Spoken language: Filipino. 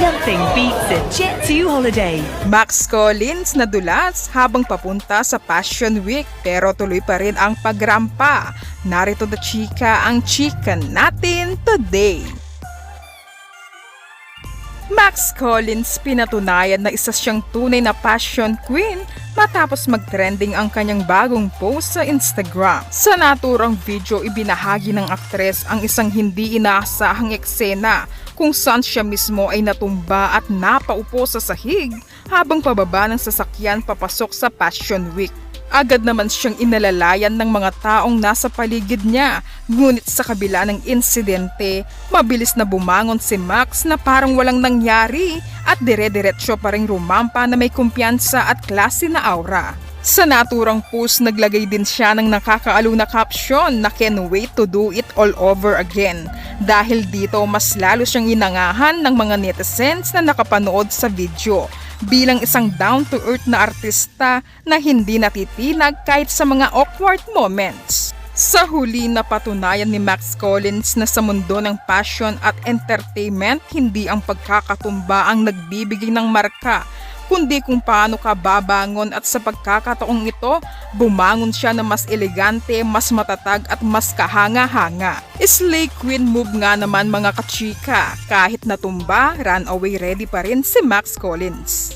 Nothing beats a Jet2 holiday. Max Collins nadulas habang papunta sa Passion Week pero tuloy pa rin ang pagrampa. Narito na chika ang chika natin today. Max Collins pinatunayan na isa siyang tunay na passion queen matapos mag-trending ang kanyang bagong post sa Instagram. Sa naturang video, ibinahagi ng aktres ang isang hindi inaasahang eksena kung saan siya mismo ay natumba at napaupo sa sahig habang pababa ng sasakyan papasok sa Passion Week. Agad naman siyang inalalayan ng mga taong nasa paligid niya. Ngunit sa kabila ng insidente, mabilis na bumangon si Max na parang walang nangyari at dire-diretso pa rin rumampa na may kumpiyansa at klase na aura. Sa naturang post, naglagay din siya ng nakakaalo na caption na can wait to do it all over again. Dahil dito, mas lalo siyang inangahan ng mga netizens na nakapanood sa video bilang isang down-to-earth na artista na hindi natitinag kahit sa mga awkward moments. Sa huli napatunayan ni Max Collins na sa mundo ng passion at entertainment, hindi ang pagkakatumba ang nagbibigay ng marka, kundi kung paano ka babangon at sa pagkakataong ito, bumangon siya na mas elegante, mas matatag at mas kahanga-hanga. Slay Queen move nga naman mga kachika, kahit natumba, runaway ready pa rin si Max Collins.